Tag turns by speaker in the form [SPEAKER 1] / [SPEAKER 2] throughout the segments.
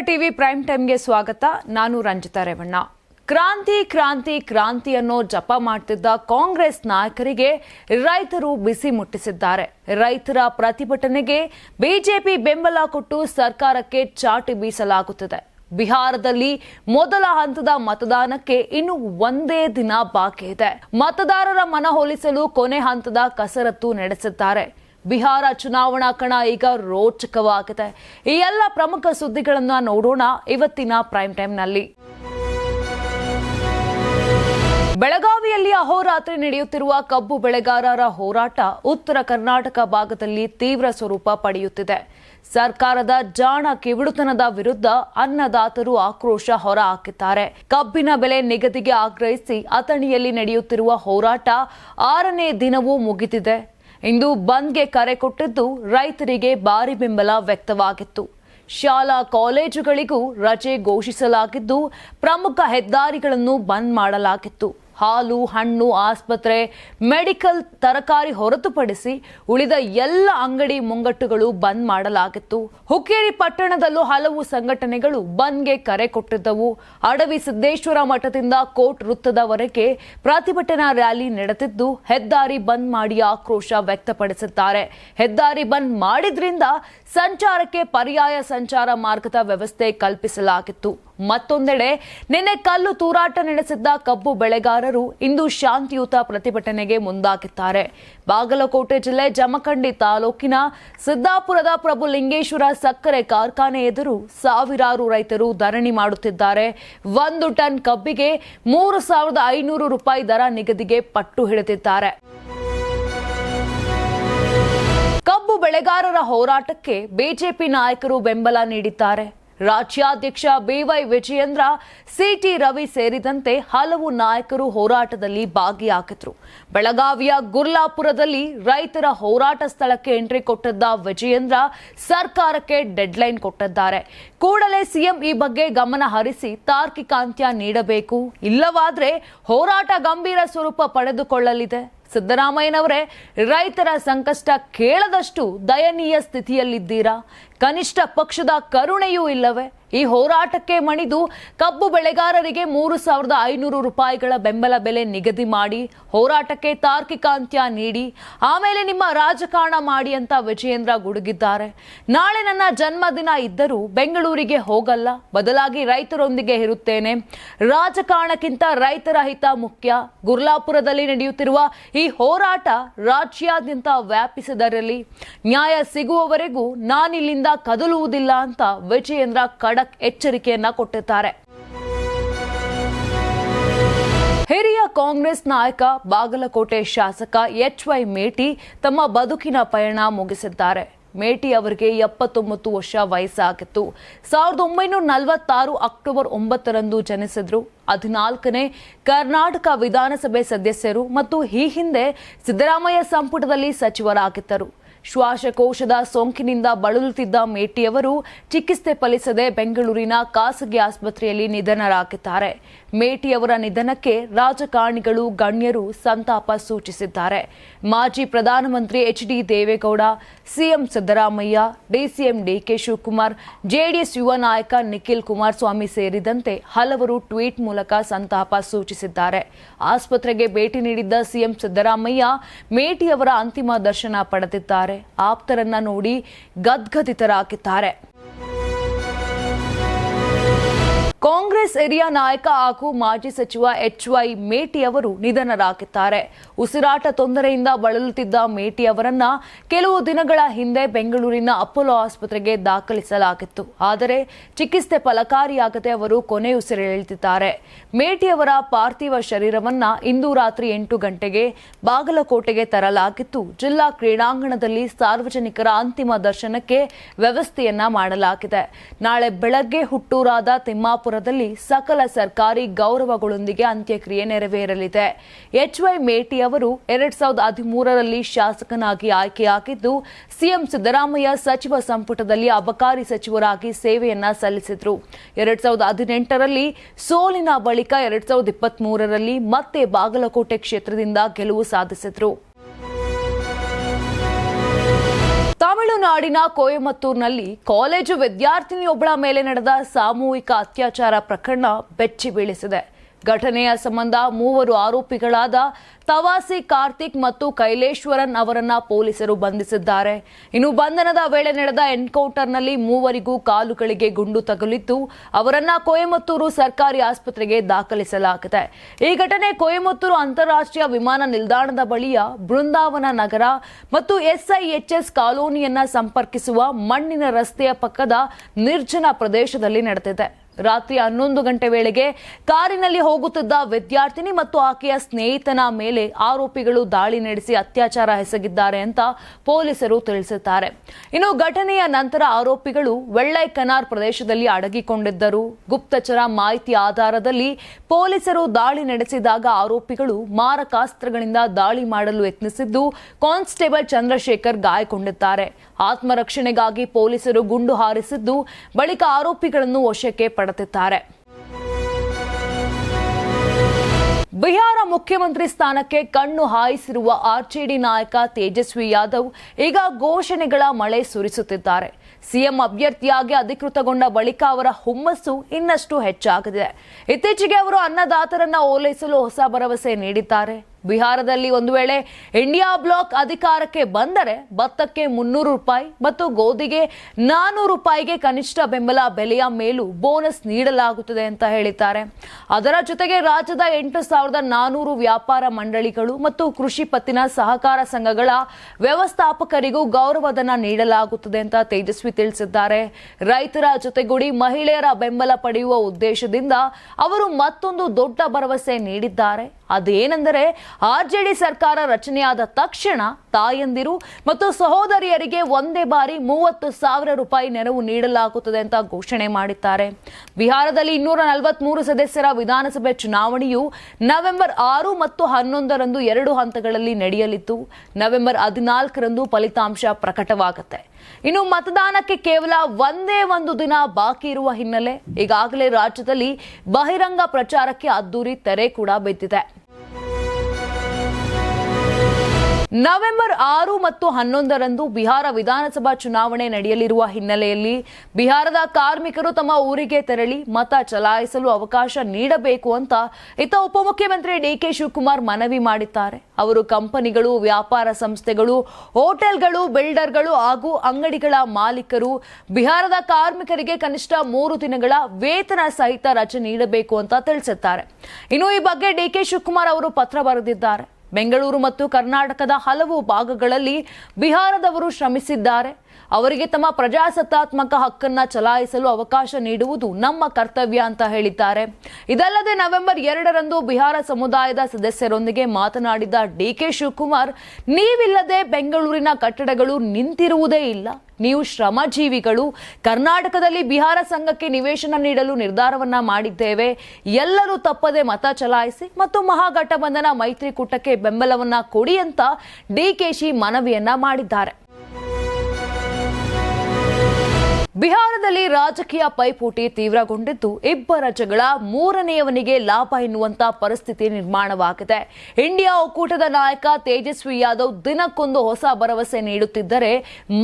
[SPEAKER 1] TV prime ಟೈಮ್ಗೆ ಸ್ವಾಗತ. ನಾನು ರಂಜಿತಾ ರೇವಣ್ಣ. ಕ್ರಾಂತಿ ಕ್ರಾಂತಿ ಕ್ರಾಂತಿ ಅನ್ನೋ ಜಪ ಮಾಡ್ತಿದ್ದ ಕಾಂಗ್ರೆಸ್ ನಾಯಕರಿಗೆ ರೈತರು ಬಿಸಿ ಮುಟ್ಟಿಸಿದ್ದಾರೆ. ರೈತರ ಪ್ರತಿಭಟನೆಗೆ ಬಿಜೆಪಿ ಬೆಂಬಲ ಕೊಟ್ಟು ಸರ್ಕಾರಕ್ಕೆ ಚಾಟಿ ಬೀಸಲಾಗುತ್ತಿದೆ. ಬಿಹಾರದಲ್ಲಿ ಮೊದಲ ಹಂತದ ಮತದಾನಕ್ಕೆ ಇನ್ನು ಒಂದೇ ದಿನ ಬಾಕಿ ಇದೆ. ಮತದಾರರ ಮನವೊಲಿಸಲು ಕೊನೆ ಹಂತದ ಕಸರತ್ತು ನಡೆಸಿದ್ದಾರೆ. ಬಿಹಾರ ಚುನಾವಣಾ ಕಣ ಈಗ ರೋಚಕವಾಗಿದೆ. ಈ ಎಲ್ಲ ಪ್ರಮುಖ ಸುದ್ದಿಗಳನ್ನು ನೋಡೋಣ ಇವತ್ತಿನ ಪ್ರೈಮ್ ಟೈಮ್ನಲ್ಲಿ. ಬೆಳಗಾವಿಯಲ್ಲಿ ಅಹೋರಾತ್ರಿ ನಡೆಯುತ್ತಿರುವ ಕಬ್ಬು ಬೆಳೆಗಾರರ ಹೋರಾಟ ಉತ್ತರ ಕರ್ನಾಟಕ ಭಾಗದಲ್ಲಿ ತೀವ್ರ ಸ್ವರೂಪ ಪಡೆಯುತ್ತಿದೆ. ಸರ್ಕಾರದ ಜಾಣ ಕಿವಿಡುತನದ ವಿರುದ್ಧ ಅನ್ನದಾತರು ಆಕ್ರೋಶ ಹೊರಹಾಕಿದ್ದಾರೆ. ಕಬ್ಬಿನ ಬೆಲೆ ನಿಗದಿಗೆ ಆಗ್ರಹಿಸಿ ಅಥಣಿಯಲ್ಲಿ ನಡೆಯುತ್ತಿರುವ ಹೋರಾಟ ಆರನೇ ದಿನವೂ ಮುಗಿದಿದೆ. ಇಂದು ಬಂದ್ಗೆ ಕರೆ ಕೊಟ್ಟಿದ್ದು ರೈತರಿಗೆ ಭಾರಿ ಬೆಂಬಲ ವ್ಯಕ್ತವಾಗಿತ್ತು. ಶಾಲಾ ಕಾಲೇಜುಗಳಿಗೂ ರಜೆ ಘೋಷಿಸಲಾಗಿದ್ದು ಪ್ರಮುಖ ಹೆದ್ದಾರಿಗಳನ್ನು ಬಂದ್ ಮಾಡಲಾಗಿತ್ತು. ಹಾಲು, ಹಣ್ಣು, ಆಸ್ಪತ್ರೆ, ಮೆಡಿಕಲ್ ತರಕಾರಿ ಹೊರತುಪಡಿಸಿ ಉಳಿದ ಎಲ್ಲ ಅಂಗಡಿ ಮುಂಗಟ್ಟುಗಳು ಬಂದ್ ಮಾಡಲಾಗಿತ್ತು. ಹುಕ್ಕೇರಿ ಪಟ್ಟಣದಲ್ಲೂ ಹಲವು ಸಂಘಟನೆಗಳು ಬಂದ್ಗೆ ಕರೆ ಕೊಟ್ಟಿದ್ದವು. ಅಡವಿ ಸಿದ್ದೇಶ್ವರ ಮಠದಿಂದ ಕೋರ್ಟ್ ವೃತ್ತದವರೆಗೆ ಪ್ರತಿಭಟನಾ ರ್ಯಾಲಿ ನಡೆದಿದ್ದು, ಹೆದ್ದಾರಿ ಬಂದ್ ಮಾಡಿ ಆಕ್ರೋಶ ವ್ಯಕ್ತಪಡಿಸಿದ್ದಾರೆ. ಹೆದ್ದಾರಿ ಬಂದ್ ಮಾಡಿದ್ರಿಂದ ಸಂಚಾರಕ್ಕೆ ಪರ್ಯಾಯ ಸಂಚಾರ ಮಾರ್ಗದ ವ್ಯವಸ್ಥೆ ಕಲ್ಪಿಸಲಾಗಿತ್ತು. ಮತ್ತೊಂದೆಡೆ, ನಿನ್ನೆ ಕಲ್ಲು ತೂರಾಟ ನಡೆಸಿದ್ದ ಕಬ್ಬು ಬೆಳೆಗಾರರು ಇಂದು ಶಾಂತಿಯುತ ಪ್ರತಿಭಟನೆಗೆ ಮುಂದಾಗಿದ್ದಾರೆ. ಬಾಗಲಕೋಟೆ ಜಿಲ್ಲೆ ಜಮಖಂಡಿ ತಾಲೂಕಿನ ಸಿದ್ದಾಪುರದ ಪ್ರಭು ಲಿಂಗೇಶ್ವರ ಸಕ್ಕರೆ ಕಾರ್ಖಾನೆ ಎದುರು ಸಾವಿರಾರು ರೈತರು ಧರಣಿ ಮಾಡುತ್ತಿದ್ದಾರೆ. ಒಂದು ಟನ್ ಕಬ್ಬಿಗೆ ಮೂರು ಸಾವಿರದ ಐನೂರು ರೂಪಾಯಿ ದರ ನಿಗದಿಗೆ ಪಟ್ಟು ಹಿಡಿದಿದ್ದಾರೆ. ಕಬ್ಬು ಬೆಳೆಗಾರರ ಹೋರಾಟಕ್ಕೆ ಬಿಜೆಪಿ ನಾಯಕರು ಬೆಂಬಲ ನೀಡಿದ್ದಾರೆ. ರಾಜ್ಯಾಧ್ಯಕ್ಷ ಬಿವೈ ವಿಜಯೇಂದ್ರ, ಸಿಟಿ ರವಿ ಸೇರಿದಂತೆ ಹಲವು ನಾಯಕರು ಹೋರಾಟದಲ್ಲಿ ಭಾಗಿಯಾಗಿದ್ರು. ಬೆಳಗಾವಿಯ ಗುರ್ಲಾಪುರದಲ್ಲಿ ರೈತರ ಹೋರಾಟ ಸ್ಥಳಕ್ಕೆ ಎಂಟ್ರಿ ಕೊಟ್ಟಿದ್ದ ವಿಜಯೇಂದ್ರ ಸರ್ಕಾರಕ್ಕೆ ಡೆಡ್ಲೈನ್ ಕೊಟ್ಟಿದ್ದಾರೆ. ಕೂಡಲೇ ಸಿಎಂ ಈ ಬಗ್ಗೆ ಗಮನ ಹರಿಸಿ ತಾರ್ಕಿಕ ಅಂತ್ಯ ನೀಡಬೇಕು. ಇಲ್ಲವಾದರೆ ಹೋರಾಟ ಗಂಭೀರ ಸ್ವರೂಪ ಪಡೆದುಕೊಳ್ಳಲಿದೆ. ಸಿದ್ದರಾಮಯ್ಯನವರೇ ರೈತರ ಸಂಕಷ್ಟ ಕೇಳದಷ್ಟು ದಯನೀಯ ಸ್ಥಿತಿಯಲ್ಲಿದ್ದೀರಾ? ಕನಿಷ್ಠ ಪಕ್ಷದ ಕರುಣೆಯೂ ಇಲ್ಲವೇ? ಈ ಹೋರಾಟಕ್ಕೆ ಮಣಿದು ಕಬ್ಬು ಬೆಳೆಗಾರರಿಗೆ ಮೂರು ಸಾವಿರದ ಐನೂರು ರೂಪಾಯಿಗಳ ಬೆಂಬಲ ಬೆಲೆ ನಿಗದಿ ಮಾಡಿ ಹೋರಾಟಕ್ಕೆ ತಾರ್ಕಿಕ ಅಂತ್ಯ ನೀಡಿ, ಆಮೇಲೆ ನಿಮ್ಮ ರಾಜಕಾರಣ ಮಾಡಿ ಅಂತ ವಿಜಯೇಂದ್ರ ಗುಡುಗಿದ್ದಾರೆ. ನಾಳೆ ನನ್ನ ಜನ್ಮದಿನ ಇದ್ದರೂ ಬೆಂಗಳೂರಿಗೆ ಹೋಗಲ್ಲ. ಬದಲಾಗಿ ರೈತರೊಂದಿಗೆ ಇರುತ್ತೇನೆ. ರಾಜಕಾರಣಕ್ಕಿಂತ ರೈತರ ಹಿತ ಮುಖ್ಯ. ಗುರ್ಲಾಪುರದಲ್ಲಿ ನಡೆಯುತ್ತಿರುವ ಈ ಹೋರಾಟ ರಾಜ್ಯಾದ್ಯಂತ ವ್ಯಾಪಿಸಿದರಲ್ಲಿ ನ್ಯಾಯ ಸಿಗುವವರೆಗೂ ನಾನಿಲ್ಲಿಂದ ಕದಲುವುದಿಲ್ಲ ಅಂತ ವಿಜಯೇಂದ್ರ ಎಚ್ಚರಿಕೆಯನ್ನ ಕೊಟ್ಟಿದ್ದಾರೆ. ಹಿರಿಯ ಕಾಂಗ್ರೆಸ್ ನಾಯಕ, ಬಾಗಲಕೋಟೆ ಶಾಸಕ ಎಚ್ ವೈ ಮೇಟಿ ತಮ್ಮ ಬದುಕಿನ ಪಯಣ ಮುಗಿಸಿದ್ದಾರೆ. ಮೇಟಿ ಅವರಿಗೆ ಎಪ್ಪತ್ತೊಂಬತ್ತು ವರ್ಷ ವಯಸ್ಸಾಗಿತ್ತು. ಸಾವಿರದ ಒಂಬೈನೂರ ನಲವತ್ತಾರು ಅಕ್ಟೋಬರ್ ಒಂಬತ್ತರಂದು ಜನಿಸಿದ್ರು. ಹದಿನಾಲ್ಕನೇ ಕರ್ನಾಟಕ ವಿಧಾನಸಭೆ ಸದಸ್ಯರು ಮತ್ತು ಈ ಹಿಂದೆ ಸಿದ್ದರಾಮಯ್ಯ ಸಂಪುಟದಲ್ಲಿ ಸಚಿವರಾಗಿದ್ದರು. ಶ್ವಾಸಕೋಶದ ಸೋಂಕಿನಿಂದ ಬಳಲುತ್ತಿದ್ದ ಮೇಟಿಯವರು ಚಿಕಿತ್ಸೆ ಫಲಿಸದೆ ಬೆಂಗಳೂರಿನ ಖಾಸಗಿ ಆಸ್ಪತ್ರೆಯಲ್ಲಿ ನಿಧನರಾಗಿದ್ದಾರೆ. ಮೇಟಿಯವರ ನಿಧನಕ್ಕೆ ರಾಜಕಾರಣಿಗಳು, ಗಣ್ಯರು ಸಂತಾಪ ಸೂಚಿಸಿದ್ದಾರೆ. ಮಾಜಿ ಪ್ರಧಾನಮಂತ್ರಿ H D Deve Gowda, CM Siddaramaiah, DCM D K Shivakumar, JDS ಯುವ ನಾಯಕ ನಿಖಿಲ್ ಕುಮಾರಸ್ವಾಮಿ ಸೇರಿದಂತೆ ಹಲವರು ಟ್ವೀಟ್ ಮೂಲಕ ಸಂತಾಪ ಸೂಚಿಸಿದ್ದಾರೆ. ಆಸ್ಪತ್ರೆಗೆ ಭೇಟಿ ನೀಡಿದ್ದ ಸಿಎಂ ಸಿದ್ದರಾಮಯ್ಯ ಮೇಟಿಯವರ ಅಂತಿಮ ದರ್ಶನ ಪಡೆದಿದ್ದಾರೆ. ಆಪ್ತರನ್ನ ನೋಡಿ ಗದ್ಗದಿತರಾಗಿದ್ದಾರೆ. ಕಾಂಗ್ರೆಸ್ ಹಿರಿಯ ನಾಯಕ ಹಾಗೂ ಮಾಜಿ ಸಚಿವ ಎಚ್ ವೈ ಮೇಟಿ ಅವರು ನಿಧನರಾಗಿದ್ದಾರೆ. ಉಸಿರಾಟ ತೊಂದರೆಯಿಂದ ಬಳಲುತ್ತಿದ್ದ ಮೇಟಿ ಅವರನ್ನ ಕೆಲವು ದಿನಗಳ ಹಿಂದೆ ಬೆಂಗಳೂರಿನ ಅಪೋಲೋ ಆಸ್ಪತ್ರೆಗೆ ದಾಖಲಿಸಲಾಗಿತ್ತು. ಆದರೆ ಚಿಕಿತ್ಸೆ ಫಲಕಾರಿಯಾಗದೆ ಅವರು ಕೊನೆಯುಸಿರೆಳೆದಿದ್ದಾರೆ ಮೇಟಿ ಅವರ ಪಾರ್ಥಿವ ಶರೀರವನ್ನ ಇಂದು ರಾತ್ರಿ ಎಂಟು ಗಂಟೆಗೆ ಬಾಗಲಕೋಟೆಗೆ ತರಲಾಗಿತ್ತು. ಜಿಲ್ಲಾ ಕ್ರೀಡಾಂಗಣದಲ್ಲಿ ಸಾರ್ವಜನಿಕರ ಅಂತಿಮ ದರ್ಶನಕ್ಕೆ ವ್ಯವಸ್ಥೆಯನ್ನ ಮಾಡಲಾಗಿದೆ. ನಾಳೆ ಬೆಳಗ್ಗೆ ಹುಟ್ಟೂರಾದ ತಿಮ್ಮಾಪುರದಲ್ಲಿ ಸಕಲ ಸರ್ಕಾರಿ ಗೌರವಗಳೊಂದಿಗೆ ಅಂತ್ಯಕ್ರಿಯೆ ನೆರವೇರಲಿದೆ. ಎಚ್ ವೈ ಮೇಟಿ ಅವರು ಎರಡ್ ಸಾವಿರದ ಹದಿಮೂರರಲ್ಲಿ ಶಾಸಕನಾಗಿ ಆಯ್ಕೆಯಾಗಿದ್ದು, ಸಿಎಂ ಸಿದ್ದರಾಮಯ್ಯ ಸಚಿವ ಸಂಪುಟದಲ್ಲಿ ಅಬಕಾರಿ ಸಚಿವರಾಗಿ ಸೇವೆಯನ್ನ ಸಲ್ಲಿಸಿದ್ರು. ಎರಡ್ ಸಾವಿರದ ಹದಿನೆಂಟರಲ್ಲಿ ಸೋಲಿನ ಬಳಿಕ ಎರಡ್ ಸಾವಿರದ ಇಪ್ಪತ್ತ್ ಮೂರರಲ್ಲಿ ಮತ್ತೆ ಬಾಗಲಕೋಟೆ ಕ್ಷೇತ್ರದಿಂದ ಗೆಲುವು ಸಾಧಿಸಿದ್ರು. ತಮಿಳುನಾಡಿನ ಕೋಯಮತ್ತೂರಿನಲ್ಲಿ ಕಾಲೇಜು ವಿದ್ಯಾರ್ಥಿನಿಯೊಬ್ಬಳ ಮೇಲೆ ನಡೆದ ಸಾಮೂಹಿಕ ಅತ್ಯಾಚಾರ ಪ್ರಕರಣ ಬೆಚ್ಚಿ ಬೀಳಿಸಿದೆ. ಘಟನೆಯ ಸಂಬಂಧ ಮೂವರು ಆರೋಪಿಗಳಾದ ತವಾಸಿ ಕಾರ್ತಿಕ್ ಮತ್ತು ಕೈಲೇಶ್ವರನ್ ಅವರನ್ನ ಪೊಲೀಸರು ಬಂಧಿಸಿದ್ದಾರೆ. ಇನ್ನು ಬಂಧನದ ವೇಳೆ ನಡೆದ ಎನ್ಕೌಂಟರ್ನಲ್ಲಿ ಮೂವರಿಗೂ ಕಾಲುಗಳಿಗೆ ಗುಂಡು ತಗುಲಿದ್ದು, ಅವರನ್ನ ಕೊಯಮತ್ತೂರು ಸರ್ಕಾರಿ ಆಸ್ಪತ್ರೆಗೆ ದಾಖಲಿಸಲಾಗಿದೆ. ಈ ಘಟನೆ ಕೊಯಮತ್ತೂರು ಅಂತಾರಾಷ್ಟ್ರೀಯ ವಿಮಾನ ನಿಲ್ದಾಣದ ಬಳಿಯ ಬೃಂದಾವನ ನಗರ ಮತ್ತು ಎಸ್ಐಎಚ್ಎಸ್ ಕಾಲೋನಿಯನ್ನ ಸಂಪರ್ಕಿಸುವ ಮಣ್ಣಿನ ರಸ್ತೆಯ ಪಕ್ಕದ ನಿರ್ಜನ ಪ್ರದೇಶದಲ್ಲಿ ನಡೆದಿದೆ. ರಾತ್ರಿ ಹನ್ನೊಂದು ಗಂಟೆ ವೇಳೆಗೆ ಕಾರಿನಲ್ಲಿ ಹೋಗುತ್ತಿದ್ದ ವಿದ್ಯಾರ್ಥಿನಿ ಮತ್ತು ಆಕೆಯ ಸ್ನೇಹಿತನ ಮೇಲೆ ಆರೋಪಿಗಳು ದಾಳಿ ನಡೆಸಿ ಅತ್ಯಾಚಾರ ಎಸಗಿದ್ದಾರೆ ಅಂತ ಪೊಲೀಸರು ತಿಳಿಸಿದ್ದಾರೆ. ಇನ್ನು ಘಟನೆಯ ನಂತರ ಆರೋಪಿಗಳು ವೆಳ್ಳೈಕನಾರ್ ಪ್ರದೇಶದಲ್ಲಿ ಅಡಗಿಕೊಂಡಿದ್ದರು. ಗುಪ್ತಚರ ಮಾಹಿತಿ ಆಧಾರದಲ್ಲಿ ಪೊಲೀಸರು ದಾಳಿ ನಡೆಸಿದಾಗ ಆರೋಪಿಗಳು ಮಾರಕಾಸ್ತ್ರಗಳಿಂದ ದಾಳಿ ಮಾಡಲು ಯತ್ನಿಸಿದ್ದು, ಕಾನ್ಸ್ಟೇಬಲ್ ಚಂದ್ರಶೇಖರ್ ಗಾಯಗೊಂಡಿದ್ದಾರೆ. ಆತ್ಮರಕ್ಷಣೆಗಾಗಿ ಪೊಲೀಸರು ಗುಂಡು ಹಾರಿಸಿದ್ದು, ಬಳಿಕ ಆರೋಪಿಗಳನ್ನು ವಶಕ್ಕೆ ಪಡೆದಿದ್ದಾರೆ. ಬಿಹಾರ ಮುಖ್ಯಮಂತ್ರಿ ಸ್ಥಾನಕ್ಕೆ ಕಣ್ಣು ಹಾಯಿಸಿರುವ ಆರ್ಜೆಡಿ ನಾಯಕ ತೇಜಸ್ವಿ ಯಾದವ್ ಈಗ ಘೋಷಣೆಗಳ ಮಳೆ ಸುರಿಸುತ್ತಿದ್ದಾರೆ. ಸಿಎಂ ಅಭ್ಯರ್ಥಿಯಾಗಿ ಅಧಿಕೃತಗೊಂಡ ಬಳಿಕ ಅವರ ಹುಮ್ಮಸ್ಸು ಇನ್ನಷ್ಟು ಹೆಚ್ಚಾಗಿದೆ. ಇತ್ತೀಚೆಗೆ ಅವರು ಅನ್ನದಾತರನ್ನ ಓಲೈಸಲು ಹೊಸ ಭರವಸೆ ನೀಡಿದ್ದಾರೆ. ಬಿಹಾರದಲ್ಲಿ ಒಂದು ವೇಳೆ ಇಂಡಿಯಾ ಬ್ಲಾಕ್ ಅಧಿಕಾರಕ್ಕೆ ಬಂದರೆ ಭತ್ತಕ್ಕೆ ಮುನ್ನೂರು ರೂಪಾಯಿ ಮತ್ತು ಗೋಧಿಗೆ ನಾನೂರು ರೂಪಾಯಿಗೆ ಕನಿಷ್ಠ ಬೆಂಬಲ ಬೆಲೆಯ ಮೇಲೂ ಬೋನಸ್ ನೀಡಲಾಗುತ್ತದೆ ಅಂತ ಹೇಳಿದ್ದಾರೆ. ಅದರ ಜೊತೆಗೆ ರಾಜ್ಯದ ಎಂಟು ಸಾವಿರದ ನಾನೂರು ವ್ಯಾಪಾರ ಮಂಡಳಿಗಳು ಮತ್ತು ಕೃಷಿ ಪತ್ತಿನ ಸಹಕಾರ ಸಂಘಗಳ ವ್ಯವಸ್ಥಾಪಕರಿಗೂ ಗೌರವಧನ ನೀಡಲಾಗುತ್ತದೆ ಅಂತ ತೇಜಸ್ವಿ ತಿಳಿಸಿದ್ದಾರೆ. ರೈತರ ಜೊತೆಗೂಡಿ ಮಹಿಳೆಯರ ಬೆಂಬಲ ಪಡೆಯುವ ಉದ್ದೇಶದಿಂದ ಅವರು ಮತ್ತೊಂದು ದೊಡ್ಡ ಭರವಸೆ ನೀಡಿದ್ದಾರೆ. ಅದೇನೆಂದರೆ ಡಿ ಸರ್ಕಾರ ರಚನೆಯಾದ ತಕ್ಷಣ ತಾಯಂದಿರು ಮತ್ತು ಸಹೋದರಿಯರಿಗೆ ಒಂದೇ ಬಾರಿ ಮೂವತ್ತು ಸಾವಿರ ರೂಪಾಯಿ ನೆರವು ನೀಡಲಾಗುತ್ತದೆ ಅಂತ ಘೋಷಣೆ ಮಾಡಿದ್ದಾರೆ. ಬಿಹಾರದಲ್ಲಿ ಇನ್ನೂರ ನಲವತ್ಮೂರು ಸದಸ್ಯರ ವಿಧಾನಸಭೆ ಚುನಾವಣೆಯು ನವೆಂಬರ್ ಆರು ಮತ್ತು ಹನ್ನೊಂದರಂದು ಎರಡು ಹಂತಗಳಲ್ಲಿ ನಡೆಯಲಿದ್ದು, ನವೆಂಬರ್ ಹದಿನಾಲ್ಕರಂದು ಫಲಿತಾಂಶ ಪ್ರಕಟವಾಗುತ್ತೆ. ಇನ್ನು ಮತದಾನಕ್ಕೆ ಕೇವಲ ಒಂದೇ ಒಂದು ದಿನ ಬಾಕಿ ಇರುವ ಹಿನ್ನೆಲೆ ಈಗಾಗಲೇ ರಾಜ್ಯದಲ್ಲಿ ಬಹಿರಂಗ ಪ್ರಚಾರಕ್ಕೆ ಅದ್ದೂರಿ ತೆರೆ ಕೂಡ ಬಿದ್ದಿದೆ. ನವೆಂಬರ್ ಆರು ಮತ್ತು ಹನ್ನೊಂದರಂದು ಬಿಹಾರ ವಿಧಾನಸಭಾ ಚುನಾವಣೆ ನಡೆಯಲಿರುವ ಹಿನ್ನೆಲೆಯಲ್ಲಿ ಬಿಹಾರದ ಕಾರ್ಮಿಕರು ತಮ್ಮ ಊರಿಗೆ ತೆರಳಿ ಮತ ಚಲಾಯಿಸಲು ಅವಕಾಶ ನೀಡಬೇಕು ಅಂತ ಇತ್ತ ಉಪಮುಖ್ಯಮಂತ್ರಿ ಡಿಕೆ ಶಿವಕುಮಾರ್ ಮನವಿ ಮಾಡಿದ್ದಾರೆ. ಅವರು ಕಂಪನಿಗಳು, ವ್ಯಾಪಾರ ಸಂಸ್ಥೆಗಳು, ಹೋಟೆಲ್ಗಳು, ಬಿಲ್ಡರ್ಗಳು ಹಾಗೂ ಅಂಗಡಿಗಳ ಮಾಲೀಕರು ಬಿಹಾರದ ಕಾರ್ಮಿಕರಿಗೆ ಕನಿಷ್ಠ ಮೂರು ದಿನಗಳ ವೇತನ ಸಹಿತ ರಜೆ ನೀಡಬೇಕು ಅಂತ ತಿಳಿಸಿದ್ದಾರೆ. ಇನ್ನು ಈ ಬಗ್ಗೆ ಡಿಕೆ ಶಿವಕುಮಾರ್ ಅವರು ಪತ್ರ ಬರೆದಿದ್ದಾರೆ. ಬೆಂಗಳೂರು ಮತ್ತು ಕರ್ನಾಟಕದ ಹಲವು ಭಾಗಗಳಲ್ಲಿ ಬಿಹಾರದವರು ಶ್ರಮಿಸಿದ್ದಾರೆ. ಅವರಿಗೆ ತಮ್ಮ ಪ್ರಜಾಸತ್ತಾತ್ಮಕ ಹಕ್ಕನ್ನ ಚಲಾಯಿಸಲು ಅವಕಾಶ ನೀಡುವುದು ನಮ್ಮ ಕರ್ತವ್ಯ ಅಂತ ಹೇಳಿದ್ದಾರೆ. ಇದಲ್ಲದೆ ನವೆಂಬರ್ ಎರಡರಂದು ಬಿಹಾರ ಸಮುದಾಯದ ಸದಸ್ಯರೊಂದಿಗೆ ಮಾತನಾಡಿದ ಡಿ ಕೆ ಶಿವಕುಮಾರ್, ನೀವಿಲ್ಲದೆ ಬೆಂಗಳೂರಿನ ಕಟ್ಟಡಗಳು ನಿಂತಿರುವುದೇ ಇಲ್ಲ. ನೀವು ಶ್ರಮಜೀವಿಗಳು. ಕರ್ನಾಟಕದಲ್ಲಿ ಬಿಹಾರ ಸಂಘಕ್ಕೆ ನಿವೇಶನ ನೀಡಲು ನಿರ್ಧಾರವನ್ನ ಮಾಡಿದ್ದೇವೆ. ಎಲ್ಲರೂ ತಪ್ಪದೆ ಮತ ಚಲಾಯಿಸಿ ಮತ್ತು ಮಹಾಗಠಬಂಧನ ಮೈತ್ರಿಕೂಟಕ್ಕೆ ಬೆಂಬಲವನ್ನ ಕೊಡಿ ಅಂತ ಡಿಕೆಶಿ ಮನವಿಯನ್ನ ಮಾಡಿದ್ದಾರೆ. ಬಿಹಾರದಲ್ಲಿ ರಾಜಕೀಯ ಪೈಪೋಟಿ ತೀವ್ರಗೊಂಡಿದ್ದು ಇಬ್ಬರ ಜಗಳ, ಮೂರನೆಯವನಿಗೆ ಲಾಭ ಎನ್ನುವಂತಹ ಪರಿಸ್ಥಿತಿ ನಿರ್ಮಾಣವಾಗಿದೆ. ಇಂಡಿಯಾ ಒಕ್ಕೂಟದ ನಾಯಕ ತೇಜಸ್ವಿ ಯಾದವ್ ದಿನಕ್ಕೊಂದು ಹೊಸ ಭರವಸೆ ನೀಡುತ್ತಿದ್ದರೆ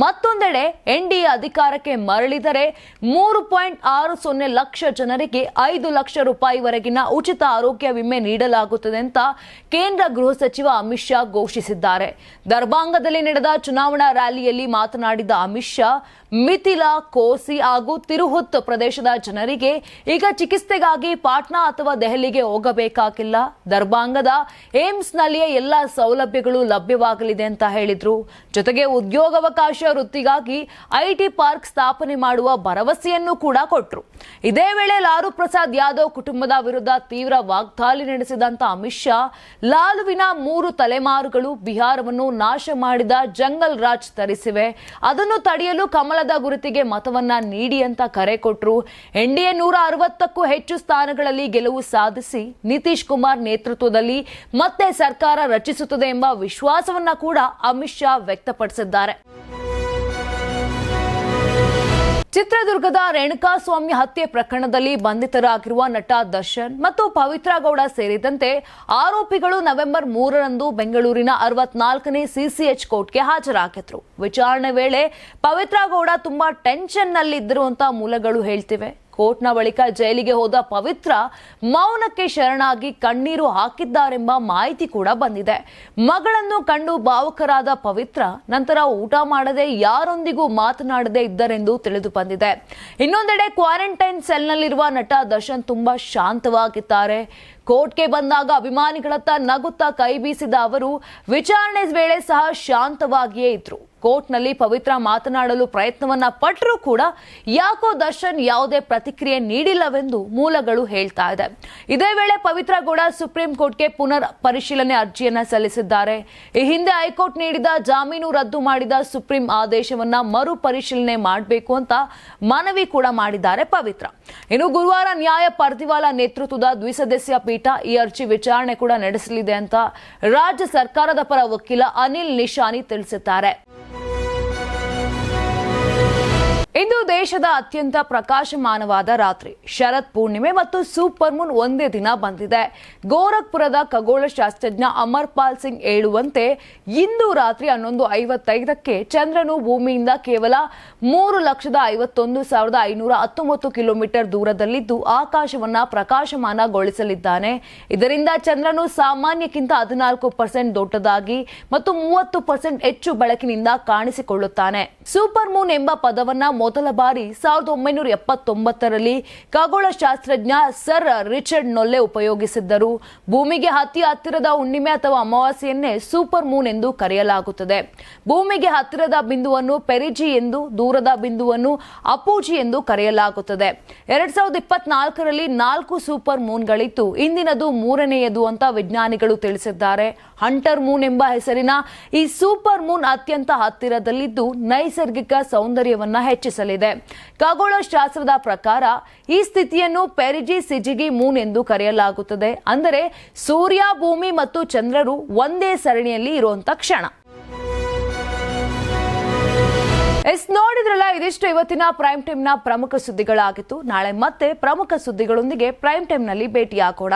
[SPEAKER 1] ಮತ್ತೊಂದೆಡೆ ಎನ್ಡಿಎ ಅಧಿಕಾರಕ್ಕೆ ಮರಳಿದರೆ ಮೂರು ಪಾಯಿಂಟ್ ಆರು ಸೊನ್ನೆ ಲಕ್ಷ ಜನರಿಗೆ ಐದು ಲಕ್ಷ ರೂಪಾಯಿವರೆಗಿನ ಉಚಿತ ಆರೋಗ್ಯ ವಿಮೆ ನೀಡಲಾಗುತ್ತದೆ ಅಂತ ಕೇಂದ್ರ ಗೃಹ ಸಚಿವ ಅಮಿತ್ ಶಾ ಘೋಷಿಸಿದ್ದಾರೆ. ದರ್ಭಾಂಗದಲ್ಲಿ ನಡೆದ ಚುನಾವಣಾ ರ್ಯಾಲಿಯಲ್ಲಿ ಮಾತನಾಡಿದ ಅಮಿತ್ ಶಾ, ಮಿಥಿಲಾ ಕೋಸಿ ಹಾಗೂ ತಿರುಹುತ್ ಪ್ರದೇಶದ ಜನರಿಗೆ ಈಗ ಚಿಕಿತ್ಸೆಗಾಗಿ ಪಾಟ್ನಾ ಅಥವಾ ದೆಹಲಿಗೆ ಹೋಗಬೇಕಾಗಿಲ್ಲ. ದರ್ಭಾಂಗದ ಏಮ್ಸ್ನಲ್ಲಿಯೇ ಎಲ್ಲ ಸೌಲಭ್ಯಗಳು ಲಭ್ಯವಾಗಲಿದೆ ಅಂತ ಹೇಳಿದ್ರು. ಜೊತೆಗೆ ಉದ್ಯೋಗಾವಕಾಶ ವೃತ್ತಿಗಾಗಿ ಐಟಿ ಪಾರ್ಕ್ ಸ್ಥಾಪನೆ ಮಾಡುವ ಭರವಸೆಯನ್ನು ಕೂಡ ಕೊಟ್ಟರು ಇದೇ ವೇಳೆ ಲಾಲು ಪ್ರಸಾದ್ ಯಾದವ್ ಕುಟುಂಬದ ವಿರುದ್ಧ ತೀವ್ರ ವಾಗ್ದಾಳಿ ನಡೆಸಿದಂತ ಅಮಿತ್ ಶಾ, ಲಾಲುವಿನ ಮೂರು ತಲೆಮಾರುಗಳು ಬಿಹಾರವನ್ನು ನಾಶ ಮಾಡಿದ ಜಂಗಲ್ ರಾಜ್ ತರಿಸಿವೆ. ಅದನ್ನು ತಡೆಯಲು ಕಮಲದ ಗುರುತಿಗೆ ಮತವನ್ನ ನೀಡಿ ಅಂತ ಕರೆ ಕೊಟ್ಟರು ಎನ್ಡಿಎ ನೂರ ಅರವತ್ತಕ್ಕೂ ಹೆಚ್ಚು ಸ್ಥಾನಗಳಲ್ಲಿ ಗೆಲುವು ಸಾಧಿಸಿ ನಿತೀಶ್ ಕುಮಾರ್ ನೇತೃತ್ವದಲ್ಲಿ ಮತ್ತೆ ಸರ್ಕಾರ ರಚಿಸುತ್ತದೆ ಎಂಬ ವಿಶ್ವಾಸವನ್ನ ಕೂಡ ಅಮಿತ್ ಶಾ ವ್ಯಕ್ತಪಡಿಸಿದ್ದಾರೆ. ಚಿತ್ರದುರ್ಗದ ರೇಣುಕಾಸ್ವಾಮಿ ಹತ್ಯೆ ಪ್ರಕರಣದಲ್ಲಿ ಬಂಧಿತರಾಗಿರುವ ನಟ ದರ್ಶನ್ ಮತ್ತು ಪವಿತ್ರ ಗೌಡ ಸೇರಿದಂತೆ ಆರೋಪಿಗಳು ನವೆಂಬರ್ ಮೂರರಂದು ಬೆಂಗಳೂರಿನ ಅರವತ್ನಾಲ್ಕನೇ ಸಿಸಿಎಚ್ ಕೋರ್ಟ್ಗೆ ಹಾಜರಾಗಿದ್ರು. ವಿಚಾರಣೆ ವೇಳೆ ಪವಿತ್ರ ಗೌಡ ತುಂಬಾ ಟೆನ್ಷನ್ನಲ್ಲಿದ್ದರು ಅಂತ ಮೂಲಗಳು ಹೇಳ್ತಿವೆ. ಕೋರ್ಟ್ನ ಬಳಿಕ ಜೈಲಿಗೆ ಹೋದ ಪವಿತ್ರ ಮೌನಕ್ಕೆ ಶರಣಾಗಿ ಕಣ್ಣೀರು ಹಾಕಿದ್ದಾರೆಂಬ ಮಾಹಿತಿ ಕೂಡ ಬಂದಿದೆ. ಮಗಳನ್ನು ಕಂಡು ಭಾವುಕರಾದ ಪವಿತ್ರ ನಂತರ ಊಟ ಮಾಡದೆ ಯಾರೊಂದಿಗೂ ಮಾತನಾಡದೆ ಇದ್ದರೆಂದು ತಿಳಿದು ಬಂದಿದೆ. ಇನ್ನೊಂದೆಡೆ ಕ್ವಾರಂಟೈನ್ ಸೆಲ್ನಲ್ಲಿರುವ ನಟ ದರ್ಶನ್ ತುಂಬಾ ಶಾಂತವಾಗಿದ್ದಾರೆ. ಕೋರ್ಟ್ಗೆ ಬಂದಾಗ ಅಭಿಮಾನಿಗಳತ್ತ ನಗುತ್ತಾ ಕೈ ಬೀಸಿದ ಅವರು, ವಿಚಾರಣೆ ವೇಳೆ ಸಹ ಶಾಂತವಾಗಿಯೇ ಇದ್ರು. ಕೋರ್ಟ್ನಲ್ಲಿ ಪವಿತ್ರ ಮಾತನಾಡಲು ಪ್ರಯತ್ನವನ್ನ ಪಟ್ಟರೂ ಕೂಡ ಯಾಕೋ ದರ್ಶನ್ ಯಾವುದೇ ಪ್ರತಿಕ್ರಿಯೆ ನೀಡಿಲ್ಲವೆಂದು ಮೂಲಗಳು ಹೇಳ್ತಾ ಇದೆ. ಇದೇ ವೇಳೆ ಪವಿತ್ರ ಕೂಡ ಸುಪ್ರೀಂ ಕೋರ್ಟ್ಗೆ ಪುನರ್ ಪರಿಶೀಲನೆ ಅರ್ಜಿಯನ್ನ ಸಲ್ಲಿಸಿದ್ದಾರೆ. ಈ ಹಿಂದೆ ಹೈಕೋರ್ಟ್ ನೀಡಿದ ಜಾಮೀನು ರದ್ದು ಮಾಡಿದ ಸುಪ್ರೀಂ ಆದೇಶವನ್ನ ಮರು ಪರಿಶೀಲನೆ ಮಾಡಬೇಕು ಅಂತ ಮನವಿ ಕೂಡ ಮಾಡಿದ್ದಾರೆ ಪವಿತ್ರ. ಇನ್ನು ಗುರುವಾರ ನ್ಯಾಯ ಪರ್ದಿವಾಲ ನೇತೃತ್ವದ ದ್ವಿಸದಸ್ಯ ಪೀಠ ಈ ಅರ್ಜಿ ವಿಚಾರಣೆ ಕೂಡ ನಡೆಸಲಿದೆ ಅಂತ ರಾಜ್ಯ ಸರ್ಕಾರದ ಪರ ವಕೀಲ ಅನಿಲ್ ನಿಶಾನಿ ತಿಳಿಸಿದ್ದಾರೆ. ಇಂದು ದೇಶದ ಅತ್ಯಂತ ಪ್ರಕಾಶಮಾನವಾದ ರಾತ್ರಿ. ಶರತ್ ಪೂರ್ಣಿಮೆ ಮತ್ತು ಸೂಪರ್ ಮೂನ್ ಒಂದೇ ದಿನ ಬಂದಿದೆ. ಗೋರಖ್ಪುರದ ಖಗೋಳ ಶಾಸ್ತ್ರಜ್ಞ ಅಮರ್ ಪಾಲ್ ಸಿಂಗ್ ಹೇಳುವಂತೆ, ಇಂದು ರಾತ್ರಿ ಹನ್ನೊಂದು ಐವತ್ತೈದಕ್ಕೆ ಚಂದ್ರನು ಭೂಮಿಯಿಂದ ಕೇವಲ ಮೂರು ಲಕ್ಷದ ಐವತ್ತೊಂದು ಸಾವಿರದ ಐನೂರ ಹತ್ತೊಂಬತ್ತು ಕಿಲೋಮೀಟರ್ ದೂರದಲ್ಲಿದ್ದು, ಆಕಾಶವನ್ನ ಪ್ರಕಾಶಮಾನಗೊಳಿಸಲಿದ್ದಾನೆ. ಇದರಿಂದ ಚಂದ್ರನು ಸಾಮಾನ್ಯಕ್ಕಿಂತ ಹದಿನಾಲ್ಕು ಪರ್ಸೆಂಟ್ ದೊಡ್ಡದಾಗಿ ಮತ್ತು ಮೂವತ್ತು ಪರ್ಸೆಂಟ್ ಹೆಚ್ಚು ಬೆಳಕಿನಿಂದ ಕಾಣಿಸಿಕೊಳ್ಳುತ್ತಾನೆ. ಸೂಪರ್ ಮೂನ್ ಎಂಬ ಪದವನ್ನ ಮೊದಲ ಬಾರಿ ಸಾವಿರದ ಒಂಬೈನೂರ ಎಪ್ಪತ್ತೊಂಬತ್ತರಲ್ಲಿ ಖಗೋಳ ಶಾಸ್ತ್ರಜ್ಞ ಸರ್ ರಿಚರ್ಡ್ ನೊಲ್ಲೆ ಉಪಯೋಗಿಸಿದ್ದರು. ಭೂಮಿಗೆ ಅತಿ ಹತ್ತಿರದ ಹುಣ್ಣಿಮೆ ಅಥವಾ ಅಮಾವಾಸ್ಯೆಯನ್ನೇ ಸೂಪರ್ ಮೂನ್ ಎಂದು ಕರೆಯಲಾಗುತ್ತದೆ. ಭೂಮಿಗೆ ಹತ್ತಿರದ ಬಿಂದುವನ್ನು ಪೆರಿಜಿ ಎಂದು, ದೂರದ ಬಿಂದುವನ್ನು ಅಪೂಜಿ ಎಂದು ಕರೆಯಲಾಗುತ್ತದೆ. ಎರಡ್ ಸಾವಿರದ ಇಪ್ಪತ್ನಾಲ್ಕರಲ್ಲಿ ನಾಲ್ಕು ಸೂಪರ್ ಮೂನ್ಗಳಿತ್ತು. ಇಂದಿನದು ಮೂರನೆಯದು ಅಂತ ವಿಜ್ಞಾನಿಗಳು ತಿಳಿಸಿದ್ದಾರೆ. ಹಂಟರ್ ಮೂನ್ ಎಂಬ ಹೆಸರಿನ ಈ ಸೂಪರ್ ಮೂನ್ ಅತ್ಯಂತ ಹತ್ತಿರದಲ್ಲಿದ್ದು ನೈಸರ್ಗಿಕ ಸೌಂದರ್ಯವನ್ನ ಹೆಚ್ಚಿಸಲಿದೆ ಖಗೋಳ ಶಾಸ್ತ್ರದ ಪ್ರಕಾರ ಈ ಸ್ಥಿತಿಯನ್ನು ಪೆರಿಜಿ ಸಿಜಿಗಿ ಮೂನ್ ಎಂದು ಕರೆಯಲಾಗುತ್ತದೆ. ಅಂದರೆ ಸೂರ್ಯ, ಭೂಮಿ ಮತ್ತು ಚಂದ್ರರು ಒಂದೇ ಸರಣಿಯಲ್ಲಿ ಇರುವಂತ ಕ್ಷಣ. ಎಸ್, ನೋಡಿದ್ರಲ್ಲ, ಇದಿಷ್ಟು ಇವತ್ತಿನ ಪ್ರೈಮ್ ಟೈಮ್ನ ಪ್ರಮುಖ ಸುದ್ದಿಗಳಾಗಿತ್ತು. ನಾಳೆ ಮತ್ತೆ ಪ್ರಮುಖ ಸುದ್ದಿಗಳೊಂದಿಗೆ ಪ್ರೈಮ್ ಟೈಮ್ನಲ್ಲಿ ಭೇಟಿಯಾಗೋಣ.